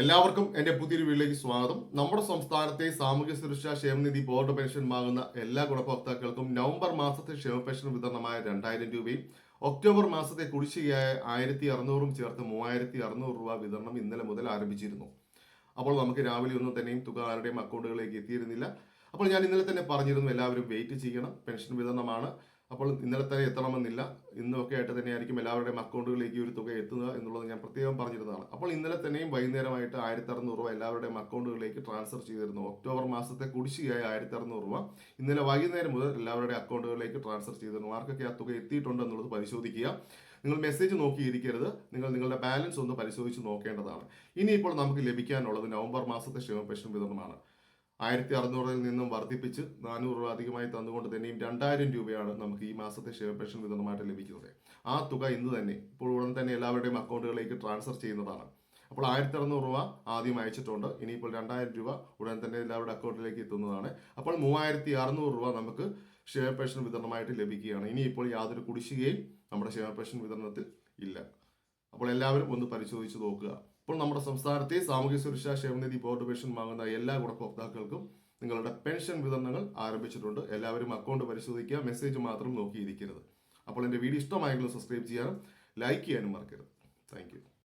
എല്ലാവർക്കും എന്റെ പുതിയൊരു വീട്ടിലേക്ക് സ്വാഗതം. നമ്മുടെ സംസ്ഥാനത്തെ സാമൂഹ്യ സുരക്ഷാ ക്ഷേമനിധി ബോർഡ് പെൻഷൻ വാങ്ങുന്ന എല്ലാ ഗുണഭോക്താക്കൾക്കും നവംബർ മാസത്തെ ക്ഷേമ പെൻഷൻ വിതരണമായ രണ്ടായിരം രൂപയും ഒക്ടോബർ മാസത്തെ കുടിശ്ശികയായ ആയിരത്തി അറുന്നൂറും ചേർത്ത് മൂവായിരത്തി അറുന്നൂറ് രൂപ വിതരണം ഇന്നലെ മുതൽ ആരംഭിച്ചിരുന്നു. അപ്പോൾ നമുക്ക് രാവിലെ ഒന്നും തന്നെയും തുക ആരുടെയും അക്കൗണ്ടുകളിലേക്ക് എത്തിയിരുന്നില്ല. അപ്പോൾ ഞാൻ ഇന്നലെ തന്നെ പറഞ്ഞിരുന്നു എല്ലാവരും വെയിറ്റ് ചെയ്യണം. പെൻഷൻ വിതരണമാണ്. അപ്പോൾ ഇന്നലെ തന്നെ എത്തണമെന്നില്ല. ഇന്നൊക്കെ ആയിട്ട് തന്നെയായിരിക്കും എല്ലാവരുടെയും അക്കൗണ്ടുകളിലേക്ക് ഒരു തുക എത്തുക എന്നുള്ളത് ഞാൻ പ്രത്യേകം പറഞ്ഞിരുന്നതാണ്. അപ്പോൾ ഇന്നലെ തന്നെയും വൈകുന്നേരമായിട്ട് ആയിരത്തി അറുന്നൂറ് രൂപ എല്ലാവരുടെയും അക്കൗണ്ടുകളിലേക്ക് ട്രാൻസ്ഫർ ചെയ്തിരുന്നു. ഒക്ടോബർ മാസത്തെ കുടിശ്ശികയായ ആയിരത്തി അറുന്നൂറ് രൂപ ഇന്നലെ വൈകുന്നേരം മുതൽ എല്ലാവരുടെയും അക്കൗണ്ടുകളിലേക്ക് ട്രാൻസ്ഫർ ചെയ്തിരുന്നു. ആർക്കൊക്കെ ആ തുക എത്തിയിട്ടുണ്ട് എന്നുള്ളത് പരിശോധിക്കുക. നിങ്ങൾ മെസ്സേജ് നോക്കിയിരിക്കരുത്. നിങ്ങൾ നിങ്ങളുടെ ബാലൻസ് ഒന്ന് പരിശോധിച്ച് നോക്കേണ്ടതാണ്. ഇനിയിപ്പോൾ നമുക്ക് ലഭിക്കാനുള്ളത് നവംബർ മാസത്തെ ക്ഷേമ പെൻഷൻ വിതരണമാണ്. ആയിരത്തി അറുന്നൂറിൽ നിന്നും വർദ്ധിപ്പിച്ച് നാനൂറ് രൂപ അധികമായി തന്നുകൊണ്ട് തന്നെയും രണ്ടായിരം രൂപയാണ് നമുക്ക് ഈ മാസത്തെ ഷെയർ പെൻഷൻ വിതരണമായിട്ട് ലഭിക്കുന്നത്. ആ തുക ഇന്ന് തന്നെ ഇപ്പോൾ ഉടൻ തന്നെ എല്ലാവരുടെയും അക്കൗണ്ടുകളിലേക്ക് ട്രാൻസ്ഫർ ചെയ്യുന്നതാണ്. അപ്പോൾ ആയിരത്തി അറുന്നൂറ് രൂപ ആദ്യം അയച്ചിട്ടുണ്ട് ഇനിയിപ്പോൾ രണ്ടായിരം രൂപ ഉടൻ തന്നെ എല്ലാവരുടെ അക്കൗണ്ടിലേക്ക് എത്തുന്നതാണ്. അപ്പോൾ മൂവായിരത്തി അറുന്നൂറ് രൂപ നമുക്ക് ഷെയർ പെൻഷൻ വിതരണമായിട്ട് ലഭിക്കുകയാണ്. ഇനിയിപ്പോൾ യാതൊരു കുടിശ്ശികയും നമ്മുടെ ഷെയർ പെൻഷൻ വിതരണത്തിൽ ഇല്ല. അപ്പോൾ എല്ലാവരും ഒന്ന് പരിശോധിച്ച് നോക്കുക. ഇപ്പോൾ നമ്മുടെ സംസ്ഥാനത്തെ സാമൂഹ്യ സുരക്ഷാ ക്ഷേമനിധി ബോർഡ് പെൻഷൻ വാങ്ങുന്ന എല്ലാ ഗുണഭോക്താക്കൾക്കും നിങ്ങളുടെ പെൻഷൻ വിതരണങ്ങൾ ആരംഭിച്ചിട്ടുണ്ട്. എല്ലാവരും അക്കൗണ്ട് പരിശോധിക്കുക മെസ്സേജ് മാത്രം നോക്കിയിരിക്കരുത്. അപ്പോൾ എന്റെ വീഡിയോ ഇഷ്ടമായെങ്കിലും സബ്സ്ക്രൈബ് ചെയ്യാനും ലൈക്ക് ചെയ്യാനും മറക്കരുത്. താങ്ക്